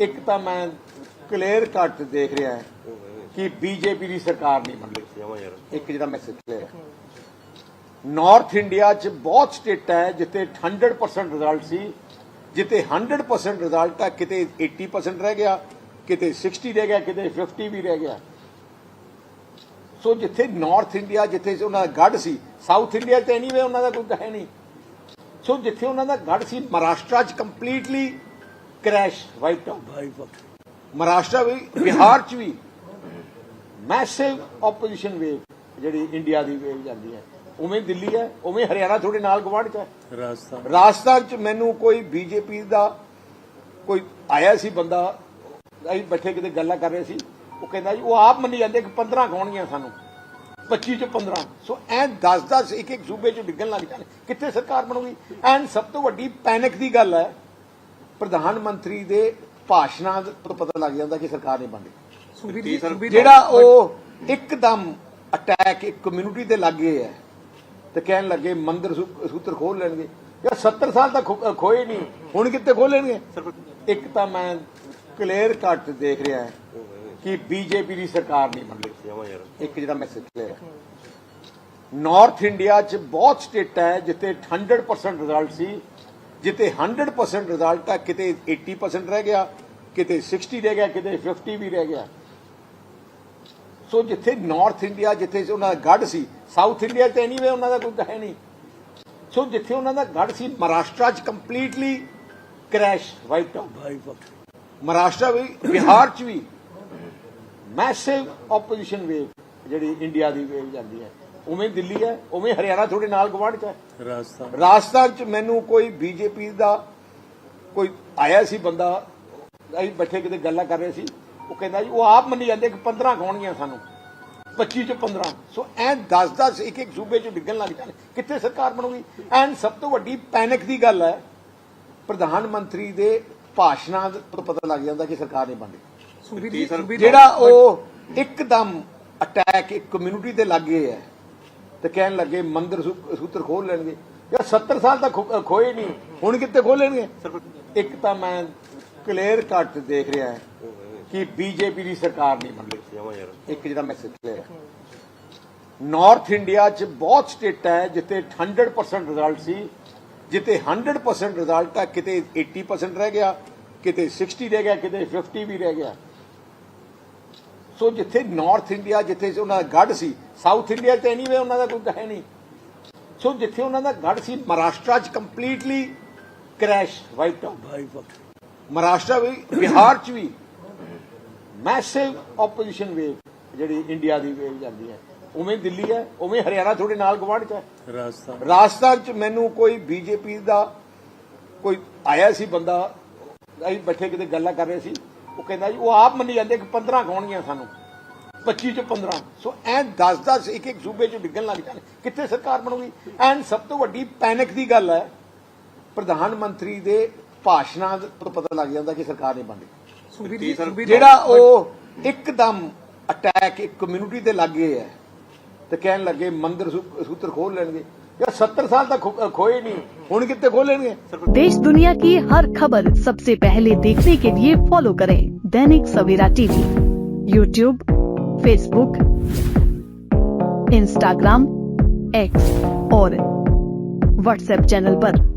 ਇੱਕ ਤਾਂ ਮੈਂ ਕਲੀਅਰ ਕੱਟ ਦੇਖ ਰਿਹਾ ਕਿ ਬੀਜੇਪੀ ਦੀ ਸਰਕਾਰ ਨਹੀਂ ਬਣ ਰਹੀ। ਇੱਕ ਜਿਹੜਾ ਮੈਸੇਜ ਕਲੀਅਰ ਹੈ। ਨਾਰਥ ਇੰਡੀਆ 'ਚ ਬਹੁਤ ਸਟੇਟ ਹੈ ਜਿੱਥੇ 100% ਰਿਜ਼ਲਟ ਸੀ। ਜਿੱਥੇ 100% ਰਿਜ਼ਲਟ ਹੈ ਕਿਤੇ 80% ਰਹਿ ਗਿਆ ਕਿਤੇ 60 ਰਹਿ ਗਿਆ ਕਿਤੇ 50 ਵੀ ਰਹਿ ਗਿਆ। ਸੋ ਜਿੱਥੇ ਨਾਰਥ ਇੰਡੀਆ ਜਿੱਥੇ ਉਹਨਾਂ ਦਾ ਗੜ ਸੀ ਸਾਊਥ ਇੰਡੀਆ ਤੇ ਐਨੀਵੇ ਉਹਨਾਂ ਦਾ ਕੋਈ ਹੈ ਨਹੀਂ। ਸੋ ਜਿੱਥੇ ਉਹਨਾਂ ਦਾ ਗੜ ਸੀ ਮਹਾਰਾਸ਼ਟਰ 'ਚ completely crash white out Maharashtra ਵੀ ਬਿਹਾਰ 'ਚ ਵੀ ਮੈਸਿਵ ਆਪੋਜੀਸ਼ਨ ਵੇਵ ਜਿਹੜੀ ਇੰਡੀਆ ਦੀ ਵੇਵ ਜਾਂਦੀ ਹੈ। ਉਵੇਂ ਦਿੱਲੀ ਹੈ ਉਵੇਂ ਹਰਿਆਣਾ ਤੁਹਾਡੇ ਨਾਲ ਗਵਾਂਢ 'ਚ ਹੈ। ਰਾਜਸਥਾਨ। ਰਾਜਸਥਾਨ 'ਚ ਮੈਨੂੰ ਕੋਈ ਬੀਜੇਪੀ ਦਾ ਕੋਈ ਆਇਆ ਸੀ ਬੰਦਾ ਅਸੀਂ ਬੈਠੇ ਕਿਤੇ ਗੱਲਾਂ ਕਰ ਰਹੇ ਸੀ। ਉਹ ਕਹਿੰਦਾ ਜੀ ਉਹ ਆਪ ਮੰਨੀ ਜਾਂਦੇ ਕਿ 15 ਗਾਉਣਗੀਆਂ ਸਾਨੂੰ। 25 ਚ 15 ਸੋ ਐ 10 10 ਇੱਕ ਇੱਕ ਸੂਬੇ 'ਚ ਡਿੱਗਣ ਲੱਗ ਜਾਣੇ। ਕਿੱਥੇ ਸਰਕਾਰ ਬਣੂਗੀ? ਐਂਡ ਸਭ ਤੋਂ ਵੱਡੀ ਪੈਨਿਕ ਦੀ ਗੱਲ ਹੈ ਪ੍ਰਧਾਨ ਮੰਤਰੀ ਦੇ ਭਾਸ਼ਣਾਂ ਤੋਂ ਪਤਾ ਲੱਗ ਜਾਂਦਾ ਕਿ ਸਰਕਾਰ ਨਹੀਂ ਬਣਦੀ। ਜਿਹੜਾ ਉਹ ਇੱਕਦਮ ਅਟੈਕ ਇੱਕ ਕਮਿਊਨਿਟੀ ਤੇ ਲੱਗ ਗਏ ਹੈ ਤੇ ਕਹਿਣ ਲੱਗੇ ਮੰਦਰ ਸੂਤਰ ਖੋਲ ਲੈਣਗੇ। ਯਾਰ 70 ਸਾਲ ਤੱਕ ਖੋਏ ਨਹੀਂ ਹੁਣ ਕਿੱਥੇ ਖੋਲਣਗੇ ਇੱਕ ਤਾਂ ਮੈਂ ਕਲੀਅਰ ਕੱਟ ਦੇਖ ਰਿਹਾ ਕਿ ਬੀਜੇਪੀ ਦੀ ਸਰਕਾਰ ਨਹੀਂ ਬਣ ਰਹੀ ਇੱਕ ਜਿਹੜਾ ਮੈਸੇਜ ਕਲੀਅਰ ਹੈ। ਨਾਰਥ ਇੰਡੀਆ 'ਚ ਬਹੁਤ ਸਟੇਟ ਹੈ ਜਿੱਥੇ 100% ਰਿਜ਼ਲਟ ਸੀ। ਜਿੱਥੇ 100% ਰਿਜ਼ਲਟ ਹੈ ਕਿਤੇ 80% ਰਹਿ ਗਿਆ ਕਿਤੇ 60 ਰਹਿ ਗਿਆ ਕਿਤੇ 50 ਵੀ ਰਹਿ ਗਿਆ। ਸੋ ਜਿੱਥੇ ਨਾਰਥ ਇੰਡੀਆ ਜਿੱਥੇ ਉਹਨਾਂ ਦਾ ਗੜ ਸੀ ਸਾਊਥ ਇੰਡੀਆ ਤੇ ਐਨੀਵੇ ਉਹਨਾਂ ਦਾ ਕੋਈ ਹੈ ਨਹੀਂ। ਸੋ ਜਿੱਥੇ ਉਹਨਾਂ ਦਾ ਗੜ ਸੀ ਮਹਾਰਾਸ਼ਟਰ 'ਚ completely crash white out Maharashtra ਵੀ ਬਿਹਾਰ 'ਚ ਵੀ। ਮੈਸਿਵ ਆਪੋਜੀਸ਼ਨ ਵੇਵ ਜਿਹੜੀ ਇੰਡੀਆ ਦੀ ਵੇਵ ਜਾਂਦੀ ਹੈ। ਉਵੇਂ ਦਿੱਲੀ ਹੈ ਉਵੇਂ ਹਰਿਆਣਾ ਤੁਹਾਡੇ ਨਾਲ ਗਵਾਂਢ 'ਚ ਹੈ। ਰਾਜਸਥਾਨ। ਰਾਜਸਥਾਨ 'ਚ ਮੈਨੂੰ ਕੋਈ ਬੀਜੇਪੀ ਦਾ ਕੋਈ ਆਇਆ ਸੀ ਬੰਦਾ ਅਸੀਂ ਬੈਠੇ ਕਿਤੇ ਗੱਲਾਂ ਕਰ ਰਹੇ ਸੀ ਉਹ ਕਹਿੰਦਾ ਜੀ ਉਹ ਆਪ ਮੰਨੀ ਜਾਂਦੇ ਕਿ 15 ਗਾਉਣਗੀਆਂ ਸਾਨੂੰ 25 ਚ 15 ਸੋ ਐ 10 10 ਇੱਕ ਇੱਕ ਸੂਬੇ 'ਚ ਡਿੱਗਣ ਲੱਗ ਜਾਣੇ ਕਿੱਥੇ ਸਰਕਾਰ ਬਣੂਗੀ? ਐਂਡ ਸਭ ਤੋਂ ਵੱਡੀ ਪੈਨਿਕ ਦੀ ਗੱਲ ਹੈ ਪ੍ਰਧਾਨ ਮੰਤਰੀ ਦੇ ਭਾਸ਼ਣਾਂ ਤੋਂ ਪਤਾ ਲੱਗ ਜਾਂਦਾ ਕਿ ਸਰਕਾਰ ਨਹੀਂ ਬਣਦੀ। ਜਿਹੜਾ ਉਹ ਇੱਕਦਮ ਅਟੈਕ ਇੱਕ ਕਮਿਊਨਿਟੀ ਤੇ ਲੱਗ ਹੈ ਤੇ ਕਹਿਣ ਲੱਗੇ ਮੰਦਰ ਸੂਤਰ ਖੋਲ ਲੈਣਗੇ। ਯਾਰ 70 ਸਾਲ ਤੱਕ ਖੋ- ਖੋਏ ਨਹੀਂ, ਹੁਣ ਕਿੱਥੇ ਖੋਲਣਗੇ ਇੱਕ ਤਾਂ ਮੈਂ ਕਲੀਅਰ ਕੱਟ ਦੇਖ ਰਿਹਾ ਕਿ ਬੀਜੇਪੀ ਦੀ ਸਰਕਾਰ ਨਹੀਂ ਬਣ ਇੱਕ ਜਿਹੜਾ ਮੈਸੇਜ ਕਲੀਅਰ ਹੈ। ਨਾਰਥ ਇੰਡੀਆ 'ਚ ਬਹੁਤ ਸਟੇਟਾਂ ਹੈ ਜਿੱਥੇ 100% ਰਿਜ਼ਲਟ ਸੀ, ਜਿੱਥੇ 100% ਰਿਜ਼ਲਟ ਹੈ ਕਿਤੇ 80% ਰਹਿ ਗਿਆ, ਕਿਤੇ 60 ਰਹਿ ਗਿਆ, ਕਿਤੇ 50 ਵੀ ਰਹਿ ਗਿਆ। ਸੋ ਜਿੱਥੇ ਨਾਰਥ ਇੰਡੀਆ ਜਿੱਥੇ ਉਹਨਾਂ ਦਾ ਗੜ ਸੀ ਸਾਊਥ ਇੰਡੀਆ ਤੇ ਐਨੀਵੇ ਉਹਨਾਂ ਦਾ ਕੋਈ ਹੈ ਨਹੀਂ। ਸੋ ਜਿੱਥੇ ਉਹਨਾਂ ਦਾ ਗੜ ਸੀ ਮਹਾਰਾਸ਼ਟਰ 'ਚ completely crash white out Maharashtra ਵੀ ਬਿਹਾਰ 'ਚ ਵੀ ਮੈਸਿਵ ਆਪੋਜੀਸ਼ਨ ਵੇਵ ਜਿਹੜੀ ਇੰਡੀਆ ਦੀ ਵੇਵ ਜਾਂਦੀ ਹੈ। ਉਵੇਂ ਦਿੱਲੀ ਹੈ ਉਵੇਂ ਹਰਿਆਣਾ ਤੁਹਾਡੇ ਨਾਲ ਗਵਾਂਢ 'ਚ ਹੈ। ਰਾਜਸਥਾਨ। ਰਾਜਸਥਾਨ 'ਚ ਮੈਨੂੰ ਕੋਈ ਬੀਜੇਪੀ ਦਾ ਕੋਈ ਆਇਆ ਸੀ ਬੰਦਾ ਅਸੀਂ ਬੈਠੇ ਕਿਤੇ ਗੱਲਾਂ ਕਰ ਰਹੇ ਸੀ। ਉਹ ਕਹਿੰਦਾ ਜੀ ਉਹ ਆਪ ਮੰਨੀ ਜਾਂਦੇ ਕਿ 15 ਗਾਉਣਗੀਆਂ ਸਾਨੂੰ। 25 ਚ 15 ਸੋ ਐ 10 10 ਇੱਕ ਇੱਕ ਸੂਬੇ 'ਚ ਡਿੱਗਣ ਲੱਗ ਜਾਣੇ। ਕਿੱਥੇ ਸਰਕਾਰ ਬਣੂਗੀ? ਐਂਡ ਸਭ ਤੋਂ ਵੱਡੀ ਪੈਨਿਕ ਦੀ ਗੱਲ ਹੈ ਪ੍ਰਧਾਨ ਮੰਤਰੀ ਦੇ ਭਾਸ਼ਣਾਂ ਤੋਂ ਪਤਾ ਲੱਗ ਜਾਂਦਾ ਕਿ ਸਰਕਾਰ ਨਹੀਂ ਬਣਦੀ। ਜਿਹੜਾ ਉਹ ਇੱਕਦਮ ਅਟੈਕ ਇੱਕ ਕਮਿਊਨਿਟੀ ਤੇ ਲੱਗ ਹੈ ਤੇ ਕਹਿਣ ਲੱਗੇ ਮੰਦਰ ਸੂਤਰ ਖੋਲ ਲੈਣਗੇ। सत्तर साल तक खोए नहीं। ਹੁਣ कितने खो देश दुनिया की हर खबर सबसे पहले देखने के लिए फॉलो करें Dainik Savera TV YouTube Facebook Instagram X और व्हाट्सएप चैनल पर।